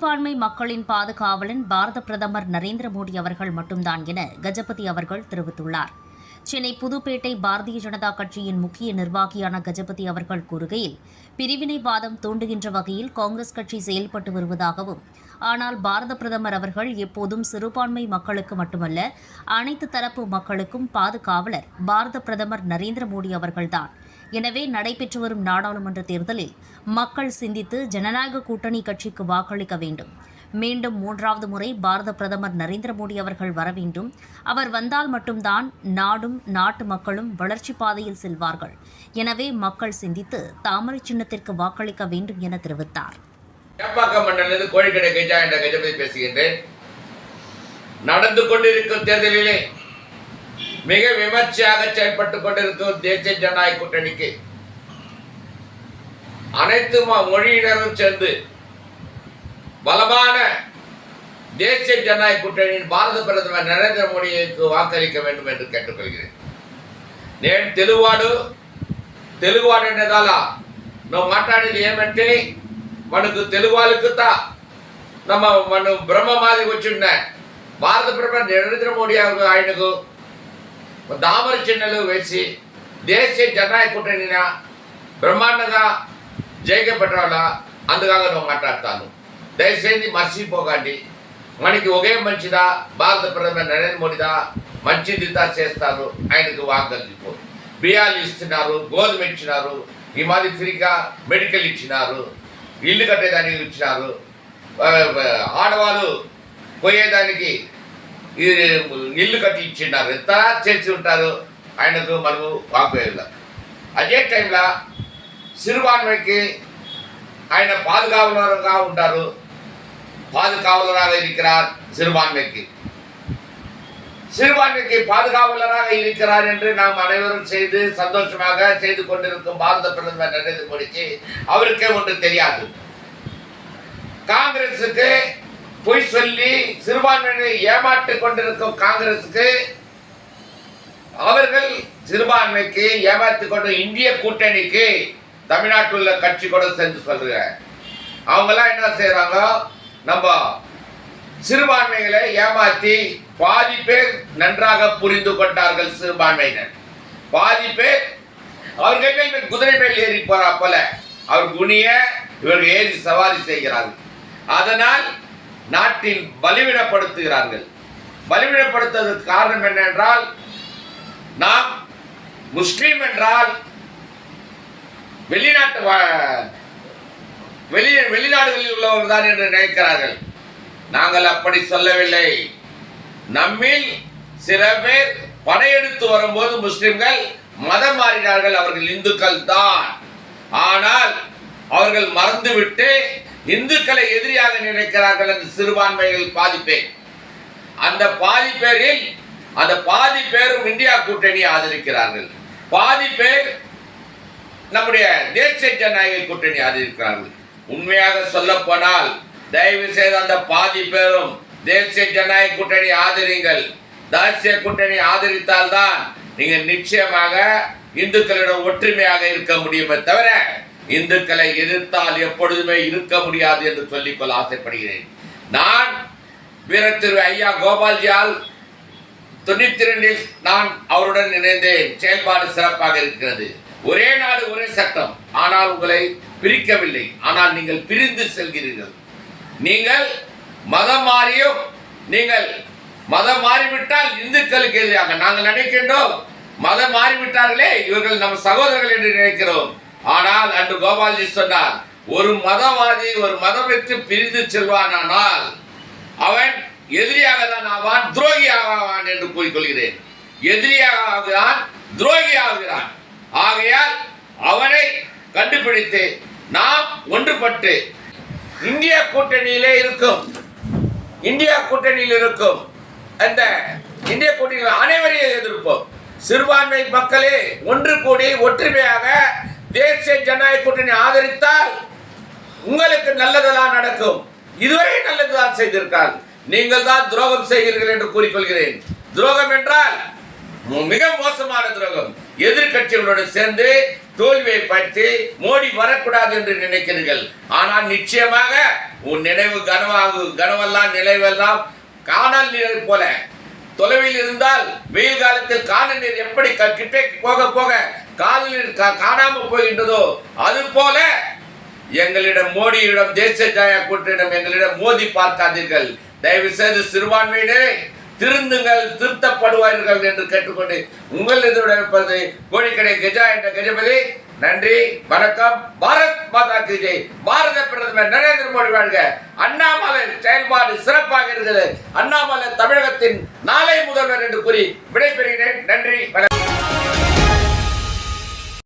சிறுபான்மை மக்களின் பாதுகாவலன் பாரத பிரதமர் நரேந்திர மோடி அவர்கள் மட்டும்தான் என கஜபதி அவர்கள் தெரிவித்துள்ளார். சென்னை புதுப்பேட்டை பாரதிய ஜனதா கட்சியின் முக்கிய நிர்வாகியான கஜபதி அவர்கள் கூறுகையில் பிரிவினைவாதம் தூண்டுகின்ற வகையில் காங்கிரஸ் கட்சி செயல்பட்டு வருவதாகவும் ஆனால் பாரத பிரதமர் அவர்கள் எப்போதும் சிறுபான்மை மக்களுக்கு மட்டுமல்ல அனைத்து தரப்பு மக்களுக்கும் பாதுகாவலர் பாரத பிரதமர் நரேந்திர மோடி அவர்கள்தான். எனவே நடைபெற்று வரும் நாடாளுமன்ற தேர்தலில் மக்கள் சிந்தித்து ஜனநாயக கூட்டணி கட்சிக்கு வாக்களிக்க வேண்டும். மீண்டும் மூன்றாவது முறை பாரத பிரதமர் நரேந்திர மோடி அவர்கள் வர வேண்டும். அவர் வந்தால் மட்டும்தான் நாடும் நாட்டு மக்களும் வளர்ச்சி பாதையில் செல்வார்கள். எனவே மக்கள் சிந்தித்து தாமரை சின்னத்திற்கு வாக்களிக்க வேண்டும் என தெரிவித்தார். நடந்து கொண்டிருக்கும் தேர்தலிலே மிக விமர்சையாக செயல்பட்டு கொண்டிருக்கும் தேசிய ஜனநாயக கூட்டணிக்கு அனைத்து மொழியினரும் சேர்ந்து பலமான தேசிய ஜனநாயக கூட்டணியின் பாரத பிரதமர் நரேந்திர மோடிக்கு வாக்களிக்க வேண்டும் என்று கேட்டுக்கொள்கிறேன். నేను తెలుగువాడు తెలుగువాడు అనేదాలా నువ్వు మాట్లాడేది ఏమంటే మనకు తెలుగు వాళ్ళకుత నమ్మ మనం బ్రహ్మ మాది వచ్చిండే భారత ప్రధాని నరేంద్ర మోడీ ఆయనకు దామర చిన్నలు వేసి దేశీయ జననాయక బ్రహ్మాండగా బ్రహ్మాండంగా జైగా నువ్వు మాట్లాడతాను దయచేసి మర్చిపోకండి. మనకి ఒకే మంచిదా? భారత ప్రధాని నరేంద్ర మోడీదా? మంచిదిదా చేస్తారు. ఆయనకు వాగ్దలిపో బియ్యాలు ఇస్తున్నారు గోధుమ ఇచ్చినారు ఈ మాది ఫ్రీగా మెడికల్ ఇచ్చినారు ఇల్లు కట్టేదానికి ఇచ్చినారు ఆడవాళ్ళు పోయేదానికి ఇల్లు కట్టి ఇచ్చిన్నారు ఎంత చేసి ఉంటారు ఆయనకు మనకు వాగ్వేయాల అదే టైంలో சிறுபான்மைக்கு ఆయన பாதுகாவலராக ఉంటారు பாதுகாவலராக இருக்கிறார் சிறுபான்மைக்கு சிறுபான்மைக்கு பாதுகாவலராக இருக்கிறார் என்று நாம் அனைவரும் செய்து சந்தோஷமாக செய்து கொண்டிருக்கும் பாரத பிரதமர் நரேந்திர மோடிக்கு அவருக்கே ஒன்று தெரியாது காங்கிரசுக்கு பொய் சொல்லி சிறுபான்மையினரை ஏமாற்றிக் கொண்டிருக்கும் காங்கிரசுக்கு அவர்கள் சிறுபான்மைக்கு ஏமாற்றிக் கொண்டு இந்திய கூட்டணிக்கு தமிழ்நாட்டில் உள்ள கட்சி கூட சென்று சொல்றாங்க. அவங்கெல்லாம் என்ன செய்றாங்க? நம்ம சிறுபான்மைகளை ஏமாற்றி பாதி பேர் நன்றாக புரிந்து கொண்டார்கள் சிறுபான்மையினர். பாதி பேர் அவர்கள் குதிரை மேல் ஏறி போறா போல. அவர் குனிய இவர்கள் ஏறி சவாரி செய்கிறார்கள். அதனால் நாட்டில் பலிவிடப்படுத்துகிறார்கள். பலிவிடப்படுத்துவதற்கு காரணம் என்னென்றால் நாம் முஸ்லீம் என்றால் வெளிநாட்டு வா- வெளி வெளிநாடுகளில் உள்ளவர்கள் தான் என்று நினைக்கிறார்கள். நாங்கள் அப்படி சொல்லவில்லை. நம்மில் சில பேர் படையெடுத்து வரும்போது முஸ்லிம்கள் மதம் மாறினார்கள் அவர்கள் இந்துக்கள் தான் ஆனால் அவர்கள் மறந்துவிட்டு இந்துக்களை எதிரியாக நினைக்கிறார்கள் என்று சிறுபான்மைகள் பாதிப்பேன். அந்த பாதி பேரில் அந்த பாதி பேரும் இந்தியா கூட்டணி ஆதரிக்கிறார்கள். பாதி பேர் நம்முடைய தேசிய ஜனநாயக கூட்டணி ஆதரிக்கிறார்கள். உண்மையாக சொல்ல போனால் தயவு செய்து அந்த பாதி பேரும் தேசிய ஜனநாயக கூட்டணி ஆதரிங்கள். தேசிய கூட்டணி ஆதரித்தால்தான் நீங்கள் நிச்சயமாக இந்துக்களிடம் ஒற்றுமையாக இருக்க முடியுமே தவிர இந்துக்களை எதிர்த்தால் எப்பொழுதுமே இருக்க முடியாது என்று சொல்லிக்கொள்ள ஆசைப்படுகிறேன். நான் வீரர் திரு ஐயா கோபால்ஜியால் தொண்ணூத்தி ரெண்டில் நான் அவருடன் இணைந்தேன். செயல்பாடு சிறப்பாக இருக்கிறது. ஒரே நாடு ஒரே சட்டம். ஆனால் உங்களை பிரிக்கவில்லை. ஆனால் நீங்கள் பிரிந்து செல்கிறீர்கள். நீங்கள் மதம் மாறியும் நீங்கள் மதம் மாறிவிட்டால் இந்துக்களுக்கு எதிராக நாங்கள் நினைக்கின்றோம். மதம் மாறிவிட்டார்களே இவர்கள் நம் சகோதரர்கள் என்று நினைக்கிறோம். ஆனால் அன்று கோபால்ஜி சொன்னார் ஒரு மதவாதி ஒரு மதம் விட்டு பிரிந்து செல்வானானால் அவன் எதிரியாக தான் ஆவான் துரோகி ஆவான் என்று கூறிக்கொள்கிறேன். எதிரியாக ஆகிறான் துரோகி ஆகிறான் ஆகையால் அவனை கண்டுபிடித்து நாம் ஒன்றுபட்டு இந்திய கூட்டணியிலே இருக்கும். இந்தியா கூட்டணியில் இருக்கும். அந்த இந்திய கூட்டணியில் அனைவரையும் எதிர்ப்போம். சிறுபான்மை மக்களே ஒன்று கூடி ஒற்றுமையாக தேசிய ஜனநாயக கூட்டணி ஆதரித்தால் உங்களுக்கு நல்லதெல்லாம் நடக்கும். இதுவரை நல்லதுதான் செய்திருக்கார் நீங்கள் தான் துரோகம் செய்கிறீர்கள் என்று கூறிக்கொள்கிறேன். துரோகம் என்றால் மிக மோசமான துரோகம். எதிர்கட்சிகளோடு சேர்ந்து தோல்வியை பற்றி மோடி வரக்கூடாது என்று நினைக்கிறீர்கள். ஆனால் நிச்சயமாக உன் நினைவு கனவாகு கனவெல்லாம் நினைவெல்லாம் காணல் நீர் போல. தொலைவில் இருந்தால் வெயில் காலத்தில் காணல் நீர் எப்படி கிட்டே போக போக காலில் காணாம போகின்றதோ அது போல எங்களிடம் மோடியிடம் தேசிய ஜனநாயக கூட்டணியிடம் எங்களிடம் மோதி பார்க்காதீர்கள். தயவு செய்து சிறுபான்மையினரே திருந்துங்கள் திருத்தப்படுவார்கள் என்று கேட்டுக்கொண்டு உங்கள் எதிர்ப்பது கோழிக்கடை கஜா என்ற கஜபதி. நன்றி வணக்கம். பாரத் மாதா கி ஜெய். பாரத பிரதமர் நரேந்திர மோடி வாழ்க. அண்ணாமலை செயல்பாடு சிறப்பாக இருக்கிறது அண்ணாமலை தமிழகத்தின் நாளை முதல்வர் என்று கூறி விடைபெறுகிறேன். நன்றி வணக்கம்.